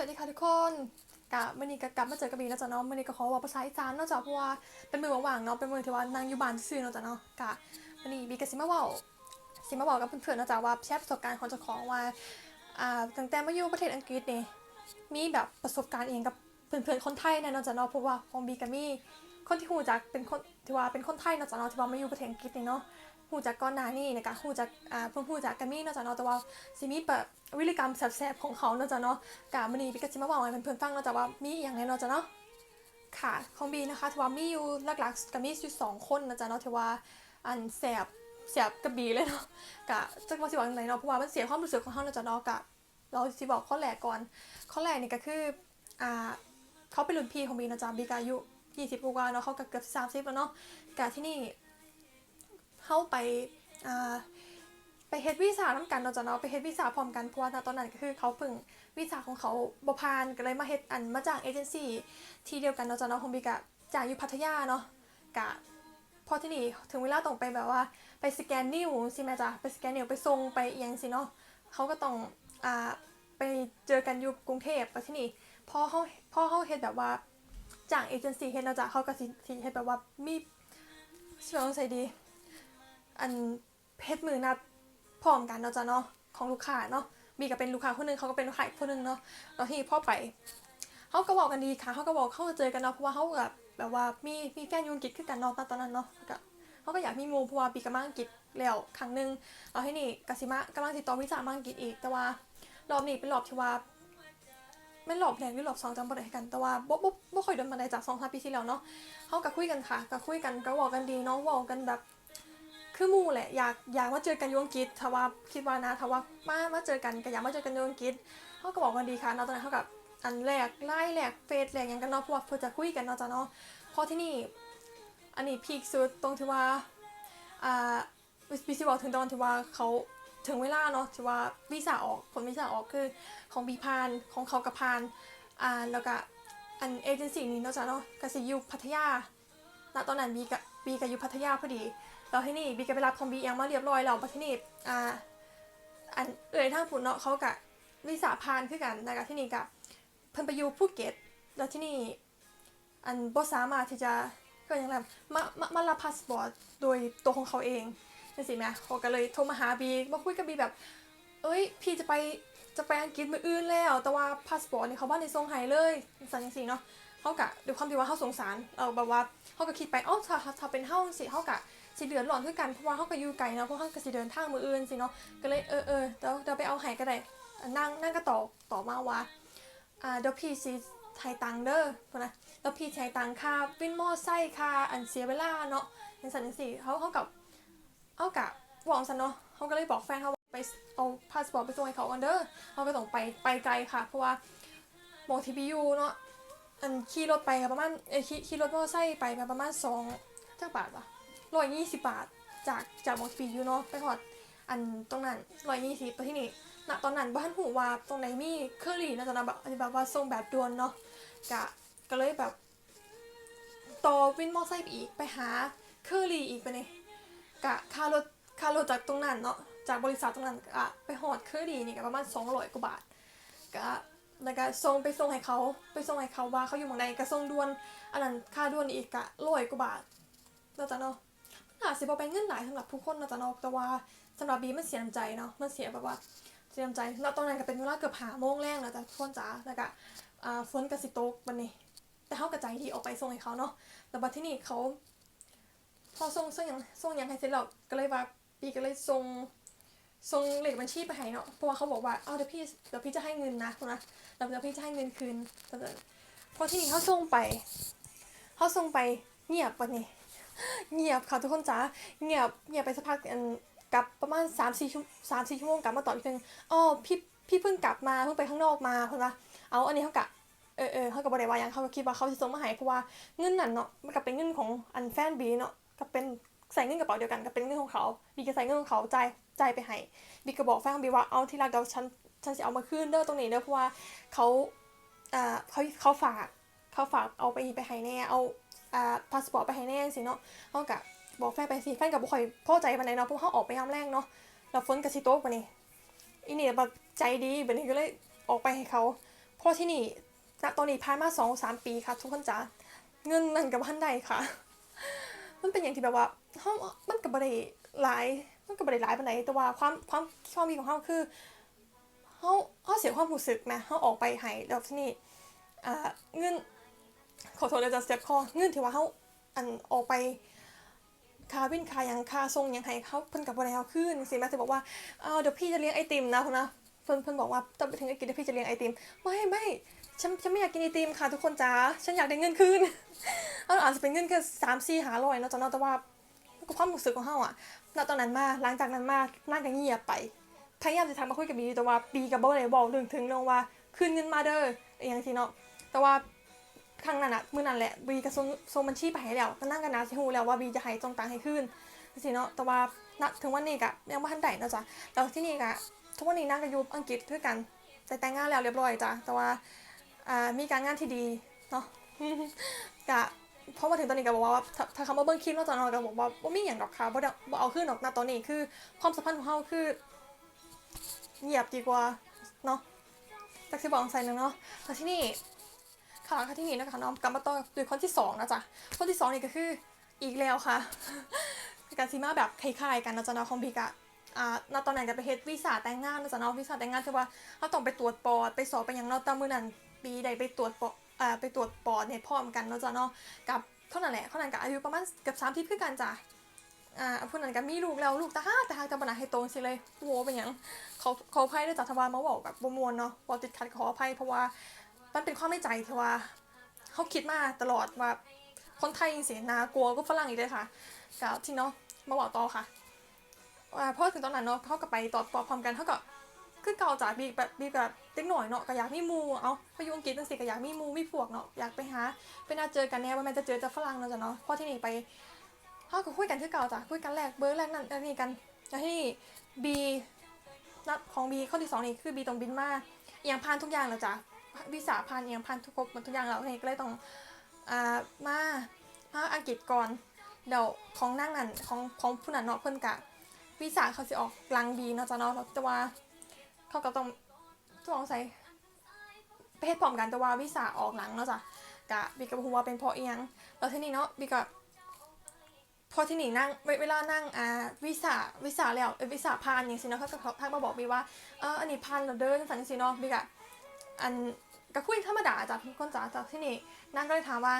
วัสดีค่ะทุกคนกะมื่อนี้ก็กลับมาเจอกับบีแล้วจ้ะเนาะมื่อนี้ก็ขอว่าภาษาอีสานเนาะจ้ะเพราะว่าเป็นมือว่างๆเนาะเป็นมือที่ว่านางอยู่บ้านซื่อๆเนาะจ้ะเนาะกะมื่อนี้บีก็สิมาว้าสิมาบอกกับเพื่อนๆเนาะจ้ะว่าแชร์ประสบการณ์ของเจ้าของว่าอ่าตั้งแต่มาอยู่ประเทศอังกฤษนี่มีแบบประสบการณ์เองกับเพื่อนๆคนไทยแน่เนาะจ้ะเนาะเพราะว่าของบีก็มีคนที่ฮู้จักเป็นคน ที่ว่าเป็นคนไทยเนาะจ้ะเนาะที่ว่ามาอยู่ประเทศอังกฤษนี่เนาะฮู้จักก่อนหน้านี้นะคะฮู้จักอ่าเพิ่งฮู้จักกันมี่เนาะจ้ะเนาะแต่ว่าสิมีแบบวิธีกรรมแสบๆของเขาเนาะจ้ะเนาะกะมันนี้พี่ก็จะมาบอกให้เพื่อนๆฟังเนาะแต่ว่ามีอย่างไรเนาะจ้ะเนาะค่ะของบีนะคะที่ว่ามีอยู่หลักๆกับมีอยู่สองคนนะจ๊ะเนาะที่ว่าอันแสบแสบกับบีเลยเนาะกะจะว่าสิว่าอย่างไรเนาะเพราะว่ามันเสียความรู้สึกของเขาเนาะจ้ะเนาะกะเราสิบอกข้อแรกก่อนข้อแรกนี่ก็คืออ่าเขาเป็นรุ่นพี่ของบีนะจ๊ะบีกายุ 20 กว่าเนาะเขาก็เกือบ 30แล้วเนาะกะที่นี่เข้าไปอ่าไปเฮ็ดวีซ่าน้ำกันเนาะจ้ะเนาะไปเฮ็ดวีซ่าพร้อมกันเพราะว่าตอนนั้นก็คือเขาเพิ่งวีซ่าของเขาบ่ผ่านก็เลยมาเฮ็ดอันมาจางเอเจนซี่ที่เดียวกันเนาะจ้ะเนาะของบีกะจางอยู่พัทยาเนาะกะพอที่นี่ถึงเวลาต้องไปแบบว่าไปสแกนนิ้วสิแม่จ้ะไปสแกนนิ้วไปส่งไปเอียงสิเนาะเขาก็ต้องอ่าไปเจอกันอยู่กรุงเทพไปที่นี่พอเขาพอเขาเฮ็ดแบบว่า จางเอเจนซี่เฮ็ดเนาะจ้ะเขาก็สิสิเฮ็ดแบบว่ามีสิว่าจั่งใส่ดี อันเพชรมือนัดพร้อมกันเนาะจ้ะเนาะของลูกค้าเนาะบีก็เป็นลูกค้าคนนึงเขาก็เป็นลูกค้าอีกคนนึงเนาะแล้วที่พ่อไปเขาก็บอกกันดีค่ะเขาก็บอกเขาเจอกันเนาะเพราะว่าเขาแบบแบบว่ามีมีแฟนยูอังกฤษคือกันเนาะตอนนั้นเนาะก็เขาก็อยากมีมูเพราะว่าปีกับมังกฤษแล้วครั้งหนึงแล้วที่นี่กสิมะกำลังติดต่อวิซ่ามาอังกฤษอีกแต่ว่ารอบนี้เป็นรอบที่ว่า ไม่รอบแรกหรือรอบสองจำบ่ได้กันแต่ว่าบ่บ่บ่ค่อยโดนมาได้จากสองสามปีที่แล้วเนาะเขาก็คุยกันค่ะก็คุยกันก็บอกกันดีเนาะบอกกันแบบคือมู่แหละอยากอยากมาเจอกันยงกฤษถ้าว่าคิดว่านะถ้าว่ามามาเจอกันก็อยากมาเจอกันยงกฤษเขาก็บอกกันดีค่ะเนาะตอนนั้นเขากับอันแรกไล่แรกเฟซแรกหยังกันเนาะเพราะว่าเพื่อจะคุยกันเนาะจ้ะเนาะเพราะที่นี่อันนี้พีคสุดตรงที่ว่าอ่าวิซิบอกถึงตอนที่ว่าเขา ถึงเวลาเนาะที่ว่าวีซ่าออกผลวีซ่าออกคือของบีพานของเขากับพานอ่าแล้วก็อันเอเจนซี่นี้เนาะจ้ะเนาะกสิอยู่พัทยาณตอนนั้นบีกับบีกับอยู่พัทยาพอดีแล้วที่นี่บีก็ไปรับของบียังมาเรียบร้อยแล้วไปที่นี่อ่าอันเอ่ยทางผุนเนาะเขากะวิสาพานคือกันนะคะที่นี่กะเพิ่นไปอยู่ภูเก็ตแล้วที่นี่อันบ่สามารถที่จะก็ยังไงมามามารับพาสปอร์ตโดยตัวของเขาเอง นั่นสิแม่เขาก็เลยโทรมาหาบีมาคุยกับบีแบบ เอ้ย พี่จะไปจะไปอังกฤษมืออื่นแล้ว แต่ว่าพาสปอร์ตนี่เขาบ้านในทรงไห้เลยสันนิษฐานเนาะเขากะด้วยความที่ว่าเขาสงสารเออแบบว่าเขาก็คิดไปอ๋อถ้าถ้าเป็นเฮาสิเขากะสิเดือดร้อนคือกันเพราะว่าเขาก็อยู่ไกลเนาะเพราะเขาก็สิเดินทางมืออื่นสิเนาะก็เลยเออเออเดี๋ยวเดี๋ยวไปเอาไห้ก็ได้นั่งนั่งก็ต่อต่อมาว่าอ่าเดี๋ยวพี่สิไทยตังเด้อพนะแล้วพี่ไทยตังค่าวินมอไซค์ค่าอันเสียเวลาเนาะในสันนิษฐานเขาเขากับ เอากับวองซันเนาะเขาก็เลยบอกแฟนเขาไปเอาพาสปอร์ตไปส่งให้เขากันเด้อเขาก็ต้องไปไปไกลค่ะ เพราะว่าโมทีบียูเนาะอันขี่รถไปค่ะประมาณเอขี่ขี่รถมอไซค์ไปประมาณสองเจ้าบาทปะร้อยยี่สิบบาทจากจากมอสปียูเนาะไปหอดอันตรงนั้นร้อยยี่สิบไปที่นี่ณตอนนั้นบ้านหูว่าตรงไหนมีเครือรีนะตอนนั้นแบบอันนี้แบบว่าส่งแบบด่วนเนาะกะก็เลยแบบต่อวินมอไซค์ไปอีกไปหาเครือรีอีกไปเนี่ย กะค่ารถค่ารถจากตรงนั้นเนาะจากบริษัทตรงนั้นกะไปหอดเคอรี่นี่ก็ประมาณสองร้อยกว่าบาทกะแล้วก็ส่งไปส่งให้เขาไปส่งให้เขาว่าเขาอยู่เมืองใดก็ส่งด่วนอันนั้นค่าด่วนอีกกะร้อยกว่าบาทเนาะจ้ะเนาะอาจสิบ่เป็นเงินหลายสำหรับผู้คนเนาะจ้ะเนาะแต่ว่าสำหรับบีมันเสียใจเนาะมันเสียแบบว่าเสียใจแล้วตอนนั้นก็เป็นเวลาเกือบหาโมงแรกแล้วจ้ะทุกคนจ๋าแล้วก็ฝนก็สิตกบัดนี้ แต่เฮากระใจที่ออกไปส่งให้เขาเนาะแต่บัดที่นี่เขา พอส่งส่งยังส่งยังให้เสร็จแล้วก็เลยว่าบีก็เลยส่งส่งเลขบัญชีไปให้เนาะเพราะว่าเขาบอกว่าเอาเดี๋ยวพี่เดี๋ยวพี่จะให้เงินนะนะเดี๋ยวพี่จะให้เงินคืนแต่พอที่นี่เขาส่งไปเขาส่งไปเงียบบัดนี้เงียบค่ะทุกคนจ๋าเงียบเงียบไปสักพักกลับประมาณ3 4ชั่วสามสี่ชั่วโมงกลับมาต่ออีกทีนึงอ๋อพี่พี่เพิ่งกลับมาเพิ่งไปข้างนอกมาเพิ่นว่าเอาอันนี้เขากะเออเออเขาก็บ่ได้ว่าหยังเขาก็คิดว่าเขาสิส่งมาให้เพราะว่าเงินนั่นเนาะมันก็เป็นเงินของอันแฟนบีเนาะ ก็เป็นใส่เงินกระเป๋าเดียวกันก็เป็นเงินของเขาบีก็ใส่เงินของเขาใจ่ายจ่ายไปให้บีก็บอกแฟนบีว่าเอาที่รักเดี๋ยวฉันฉันสิเอามาคืนเด้อตรงนี้เด้อเพราะว่าเขาอ่าเขาเขาฝากเขาฝากเอาไปไปให้แน่เอาอ่าพาสปอร์ตไปให้แน่สิเนาะเขากะบบอกแฟนไปสิแฟนกับบุคอยพ่อใจปานเนาะเพราะเขาออกไปยามแรกเนาะแล้วฝนกับสิโต๊กปะนี่อีนี่แบบใจดีแบบนี้ก็เลยออกไปให้เขาเพราะที่นี่ณตอนนี้ผ่านมาสองสามปีค่ะ ทุกคนจ๋าเงินนั่นกับพันใดค่ะ มันเป็นอย่างที่แบบว่าเฮามันกับบริหลายมันกับบริหลายปานใดแต่ว่าความความความมีของเฮาคือเฮาเฮาเสียความรู้สึกแหมเฮาออกไปให้แล้วที่นี่อ่าเงินขอโทษเลยจะเจ็บคอเงินที่ว่าเฮาอันออกไปคาวินคายังคาส่งยังให้เขาเพิ่นกับบ่ได้เอาคืนสิแม่จะบอกว่าอ้าเดี๋ยวพี่จะเลี้ยงไอติมนะคุณนะเพิ่นเพิ่นบอกว่าต้องไปถึงไอกินเดี๋ยวพี่จะเลี้ยงไอติม ไม่ไม่ ฉันฉันไม่อยากกินไอติมค่ะทุกคนจ้าฉันอยากได้เงินคืนเอาอาจจะเป็นเงินแค่สามสี่หาร้อยเนาะจ้ะเนาะแต่ว่าก็ความรู้สึกของเฮาอะณตอนนั้นมาหลังจากนั้นมานั่งกันเงียบไปพยายามจะทำมาคุยกับบีแต่ว่าบีกับบ่ได้บอกเรื่องถึงเรื่องว่าคืนเงินมาเด้ออย่างที่เนาะแต่ว่าครั้งนั้นอะมื้อนั้นแหละบีก็ส่งงบัญชีไปให้แล้วก็นั่งกันนะสิฮู้แล้วว่าบีจะให้จงตังให้คืนสิเนาะแต่ว่าณถึงวันนี้ก็ยังบ่ทันได้เนาะจ้ะแล้วที่นี่ก็ทุกวันนี้นั่งก็อยู่อังกฤษคือกันแต่แต่งงานแล้วเรียบร้อยจ้ะแต่ว่า มีการงานที่ดีเนาะก็เพราะมาถึงตอนนี้ก็บอกว่าถ้าถ้าเขาเบิ่งคลิปเนาะจ้ะเนาะก็บอกว่าบ่มีหยังดอกค่ะบ่บ่เอาคืนดอกณตอนนี้คือความสัมพันธ์ของเฮาคือเงียบดีกว่าเนาะจักสิบอกใส่หนึงเนาะแต่ที่นี่ค่ะค่ะที่นี่นะคะน้องกลับมาต่อด้วยคนที่สองนะจ๊ะคนที่สองนี่ก็คืออีกแล้วค่ะการซีมาแบบคล้ายๆกันนะจ๊ะเนาะของพี่กะอ่าณตอนนั้นก็ไปเฮ็ดวีซ่าแต่งงานนะจ๊ะเนาะวีซ่าแต่งงานคือว่าเราต้องไปตรวจปอดไปสอบไปหยังเนาตามมือนั้น ปีใดไปตรวจปอดไปตรวจปอดเนี่ยพร้อมกันเนาะจ๊ะเนาะกับเท่านั้นแหละเท่านั้นก็อายุประมาณเกือบสามทิพคือกันจ้ะอ่าผู้นั้นก็มีลูกแล้วลูกตาห้าแต่หากจะบรรณาให้โตสิเลยโว้เป็นหยังเขาเขาอภัยด้วยจ้ะทวารมาบอกแบบบมวนเนาะบ่ติดขัดขออภัยเพราะว่ามันเป็นความไม่ใจที่ว่าเขาคิดมาตลอดว่าคนไทยเสียนากลัวก็ฝรั่งอีกเลยค่ะกับที่เนาะมาบอกต่อค่ะว่าพราะถึงตอนนั้นเนาะเขาก็ไปตอบปอพร้อมกันเขาก็ คือเก่าจากบีแบบบีแบบเด็กหน่อยเนาะก็อยากมีหมูเอาไปอยู่อังกฤษตั้งสิก็อยากมีหมูมีพวกเนาะอยากไปหาไปน่าเจอกันแน่ว่าแม่จะเจอจะฝรั่งเนาะจ้ะเนาะพราะที่นี่ไปเขาก็คุยกันคือเก่าจ้ะคุยกันแรกเบอร์แรกนั่นอันนี้กันแล้วที่บีนัดของบีข้อที่สองนี่คือบีตรงบินมาเอหย่างผ่านทุกอย่างแล้วจ้ะวิสาพันธ์ยังพันทุกครบหมดทุกอย่างแล้วเองก็เลยต้องอ่ามามาอังกฤษก่อนเดี๋ยวของนั่งนั่นของของผู้นั้นเนาะเพิ่นกะวิสาเขาสิออกกลางบีเนาะจ้ะเนาะแล้วแต่ว่า เขาก็ต้องต้องใส่ไปเฮ็ดพร้อมกันแต่ว่าวิสาออกหลังเนาะจ้ะกะบีก็บ่ฮู้ว่าเป็นเพราะอียงแล้วที่นี้เนาะบีก็พอที่นี่นั่งเวลานั่งอ่าวิสาวิสาแล้ววิสาผ่านอย่างสิเนาะเขาก็ทักมาบอกบีว่าเอออันนี้ผ่านแล้วเด้อจันจังซี่เนาะบีก็อันก็คุยธรรมดาจ้ะทุกคนจ้ะจากที่นี่นางก็เลยถามว่า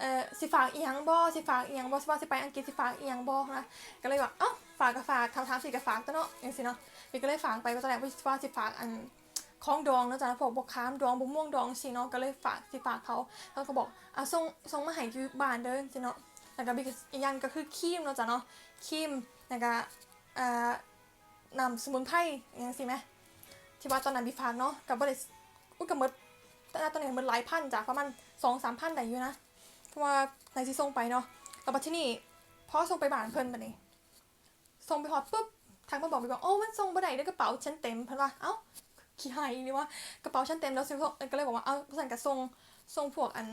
เออสิฝากอีหยังบ่สิฝากอีหยังบ่สิว่าสิไปอังกฤษสิฝากอีหยังบ่นะก็เลยว่าเอ้าฝากก็ฝากคำถามสิก็ฝากตัวเนาะอย่างสิเนาะพี่ก็เลยฝากไปว่าตอนแรกว่าสิว่าสิฝากอันของดองเนาะจ้ะพวกบกขามดองบกม่วงดองสิเนาะก็เลยฝากสิฝากเขาแล้วก็บอกอะส่งส่งมาให้อยู่บ้านเด้อสิเนาะแล้วก็มีอีกอย่างก็คือครีมเนาะจ้ะเนาะครีมแล้วก็เอ่อนำสมุนไพรอย่างสิแหมที่ว่าตอนนั้นพี่ฝากเนาะก็บ่ได้อุ้ยกับมดแต่ตอนนี้มันหลายพันจ้ะประมาณสองสามพันได้อยู่นะ เพราะว่าในที่ส่งไปเนาะแล้วบัดที่นี่พอส่งไปบ้านเพิ่นบัดนี้ส่งไปฮอดปุ๊บทางมาบอกไปว่าโอ้มันส่งบ่ได้เด้อกระเป๋าฉันเต็มเพิ่นว่าเอ้าขี้หายนี่ว่ากระเป๋าฉันเต็มแล้วสิก็เลยบอกว่าเอ้าสั่นก็ส่งส่งพวกอัน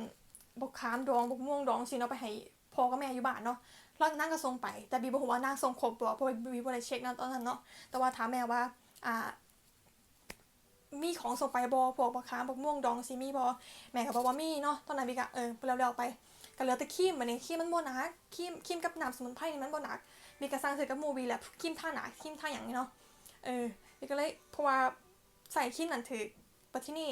บกขามดองบกม่วงดองสิเนาะไปให้พ่อกับแม่อยู่บ้านเนาะแล้วนางก็ส่งไป แต่บีบ่ฮู้ว่านางส่งครบบ่เพราะว่าบีบ่ได้เช็คนะตอนนั้นเนาะแต่ว่าถามแม่ว่าอ่า มีของส่งไปบอพวกบะคามบกม่วงดองซีมีบอแม่ก็บอกว่ามีเนาะตอนนั้นพี่ก็เออเร็วๆไปก็เหลือแต่ครีมบัดนี้ครีมมันบ่หนักครีมครีมกับน้ำสมุนไพรนี่มันบ่หนักพี่ก็สั่งซื้อกับมูบีแหละครีมท่าหนาครีมท่าหยังนี่เนาะเออพี่ก็เลยเพราะว่าใส่ครีมนั่นถือปัที่นี่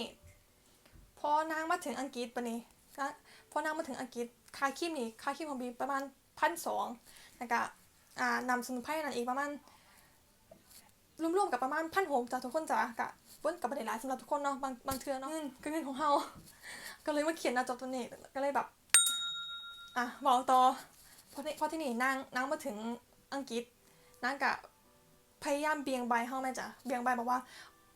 พอนางมาถึงอังกฤษปะนี่นะพอนางมาถึงอังกฤษค่าครีมนี่ค่าครีมของบีประมาณพันสองแล้วก็อ่านำสมุนไพรนั่นอีกประมาณรวมๆกับประมาณพันหกจ้ะทุกคนจ้ะกะ ปิ้นกับประเด็นหลายสำหรับทุกคนเนาะบางบางเทือเนาะก็เงินของเฮาก็เลยมาเขียนหน้าจอตัวนี้ก็เลยแบบอะบอกต่อพอที่พอที่นี่นางนางมาถึงอังกฤษนางกะพยายามเบี่ยงใบเฮาแม่จ้ะเบี่ยงใบบอกว่า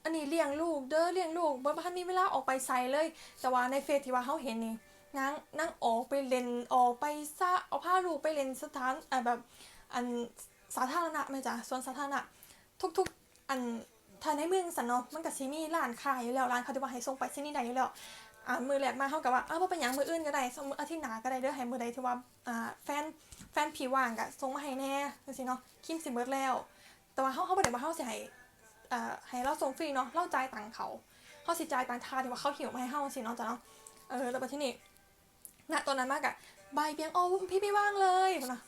อันนี้เลี้ยงลูกเด้อเลี้ยงลูกบ่ทันมีเวลาออกไปไสเลย แต่ว่าในเฟซที่ว่าเฮาเห็นนี่นางนางออกไปเล่นออกไปซะเอาพาลูกไปเล่นสถานอ่าแบบอันสาธารณะแม่จ้ะสวนสาธารณะทุกๆอัน ถ้าในเมืองสันเนาะมันก็สิมีร้านค้าอยู่แล้วร้านเขาที่ว่าให้ส่งไปที่นี่ได้อยู่แล้วอ่ามือแรกมาเฮากับว่าอ้าวเป็นหยังมืออื่นก็ได้สมมติอาทิตย์หน้าก็ได้เด้อให้มือใดที่ว่าอ่าแฟนแฟนผีว่างก็ส่งมาให้แน่จังซี่เนาะคิมสิเบิดแล้ว แต่ว่าเฮาเฮาบ่ได้ว่าเฮาสิให้อ่าให้เราส่งฟรีเนาะเราจ่ายตังค์เขาเฮาเขาสิจ่ายตามทาที่ว่าเขาหิวมาให้เฮาสิเนาะจ้ะเนาะเออแล้วบัดที่นี่ณตอนนั้นมากอะใบายเบียงโอ๋อพี่ไม่ว่างเลยนะ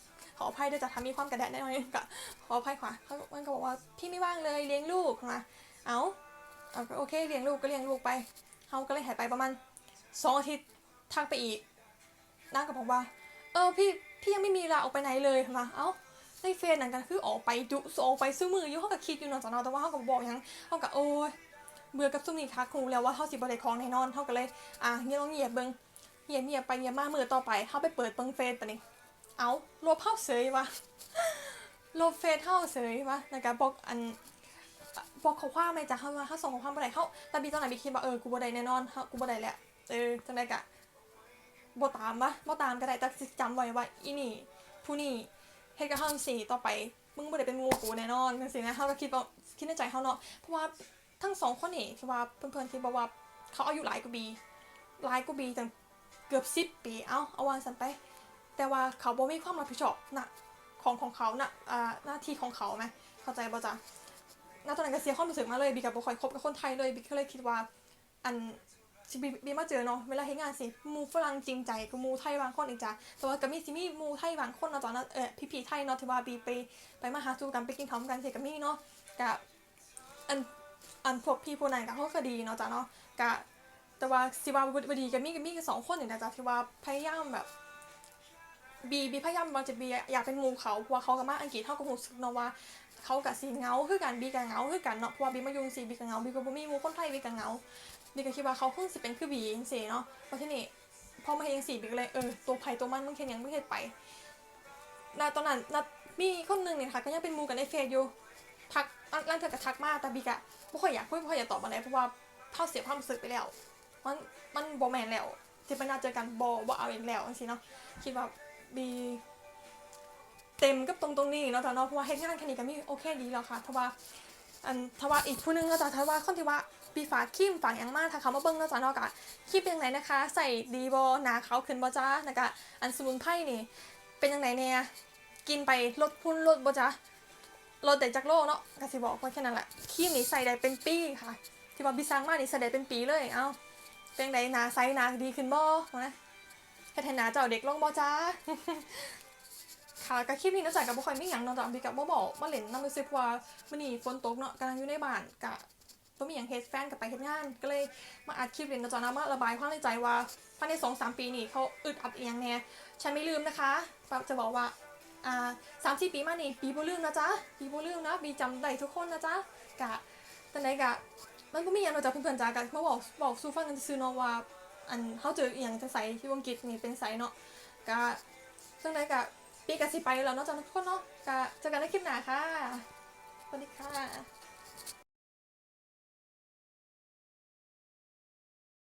ออภัยด้วยจะทำมีความกระแดะแน่นอนกะขออภัยค่ะเขามันก็บอกว่าพี่ไม่ว่างเลยเลี้ยงลูกนะเอาเอาโอเคเลี้ยงลูกก็เลี้ยงลูกไปเขาก็เลยหายไปประมาณสองอาทิตย์ทักไปอีกนางก็บอกว่า เออพี่พี่ยังไม่มีเวลาออกไปไหนเลยนะเอ้าในเฟซนั่นกันคือออกไปดุออกไปซื้อมืออยู่เขาก็คิดอยู่นาะจ้ะเนาะแต่ว่าเขาก็บอกยังเขาก็โอ้ยเบื่อกับซุ่มนี่ทักคงแล้วว่าเขาสิบ่ได้ของแน่นอนเขาก็เลยอะเงียบเงียบเบิ่งเงียบเงียบไปเงียบมามือต่อไปเขาไปเปิดเบิ่งเฟซปะนี่ เอาลบเฮาเสยวะลบเฟซเฮาเสยวะแล้วก็บอกอันบอกข้อความเลยจ้ะเขาว่าเขาส่งข้อความบ่ได้เขาต่บีตอนไหนบีคิดว่าเออกูบ่ได้แน่นอนเฮากูบ่ได้แหละเออจังได๋กะบ่ตามวะบ่ตามก็ได้แต่จำไว้ว่าอีนี่ผู้นี่เฮ็ดกับเฮาสิต่อไปมึงบ่ได้เป็นมูกูแน่นอนจังซี่นะเฮาก็คิดว่าคิดในใจเฮาเนาะเพราะว่าทั้งสองคนนี่ที่ว่าเพิ่อนๆคิดบอกว่าเขาอายุหลายกว่าบีหลายกว่าบีตั้งเกือบ10ปี เอ้าเอาวางซั่นไป แต่ว่าเขาบ่มีความรับผิดชอบนะของของเขานะอ่าหน้าที่ของเขาไหมเข้าใจบ่จ๊ะณตอนนั้นก็เสียความรู้สึกมาเลยบีกับบ่ค่อยคบกับคนไทยเลยบีก็เลยคิดว่า อันสิบีบีมาเจอเนาะเวลาเฮ็ดงานสิมูฝรั่งจริงใจกับมูไทยบางคนอีกจ้ะแต่ว่าก็มีสิมีมูไทยบางคนเนาะตอนนั้นเออพี่ๆไทยเนาะที่ว่าบีไปไปมาหาสู่กันไปกินข้าวกันสิก็มีเนาะกะอันอันพวกพี่พวกนั้นก็เขาก็ดีเนาะจ้ะเนาะกะแต่ว่าสิว่าบดีก็มีก็มีกันสองคนนี่นะจ้ะที่ว่าพยายามแบบ บีบีพยายามว่าจะบีอยากเป็นหมูเขาเพราะว่าเขาก็มาอังกฤษเขาก็รู้สึกเนาะว่าเขากับสีเงาคือกันบีกับเงาคือกันเนาะเพราะว่าบีมายู่สีบีกับเงาบีก็บ่มีหมู่คนไทยบีกับเงาบีก็คิดว่าเขาคงสิเป็นคือบีจังซี่เนาะเพราะที่นี่พอมาเฮ็ดจังซี่บีก็เลยเออตัวไผตัวมันมึงเฮ็ดหยังมึงเฮ็ดไปณตอนนั้นณมีคนหนึงเนี่ยค่ะก็ยังเป็นหมู่กันในเฟซอยู่ทักอันนั้นเธอก็ทักมาแต่บีก็บ่ค่อยอยากคุยบ่ค่อยอยากตอบอะไรเพราะว่าเฮาเสียความรู้สึกไปแล้ว มันมันบ่แม่นแล้วที่เป็นนัดเจอกันบ่บ่เอาอีกแล้วจังซี่เนาะคิดว่า บีเต็มกับตรงตรงนี้เนาะจ้ะเนาะเพราะว่าเฮ็ดงานแค่นี้ก็มีโอเคดีแล้วค่ะถ้าว่าอันถ้าว่าอีกผู้หนึงก็จะถ้าว่าคนที่ว่าปีฝากคิมฝากยังมากถ้าเขามาเบิ่งเนาะจ้ะเนาะกะคิมเป็นยังไงนะคะ ใส่ดีบ่หนาเขาขึ้นบ่จ้าแล้วก็อันสมุนไพรนี่ เป็นยังไงเนี่ยกินไปลดพุ่นลดบ่จ้าลดได้จากโลกเนาะก็สิบอกว่าแค่นั้นแหละครีมนี่ใส่ได้เป็นปีค่ะ ที่ว่าบิซังมานี่ใส่ได้เป็นปีเลยเอ้าเป็นยังไงหนาใสหนาดีขึ้นบ่นะ แค่ให้หนาเจ้าเด็กลงบ่จ้าค่ะก็คลิปนี้นาะจากกับบ่ค่อยมีหยังนาะจ้ะบีกับบ่บอกมาเล่นนำรู้สึกว่ามื้อนี้ฝนตกเนาะกำลังอยู่ในบ้านกะบ่มีหยังเฮดแฟนก็ไปเฮ็ดงาน ก็เลยมาอัดคลิปเล่นนาะจ้ะนะมาระบายความในใจว่าภายใน2-3ปีนี้เขาอึดอัดอียงแน่ฉันไม่ลืมนะคะจะบอกว่าอ่า3-4ปีมานี่ปีบ่ลืมนะจ๊ะปีบ่ลืมนะบีจำได้ทุกคนนะจ๊ะกะตอนไหนกะมันบ่มีหยังนาะจ้ะเพื่อนๆจ้ะกะมาบอกบอกสู่ฟังกันซื่อนาะว่า อันเขาเจออีหยังจังไสที่อังกฤษนี่เป็นไสเนาะกะจังไดกะปีกสิไปแล้วเนาะจ้าทุกคนเนาะกะเจอกันในคลิปหน้าค่ะสวัสดีค่ะ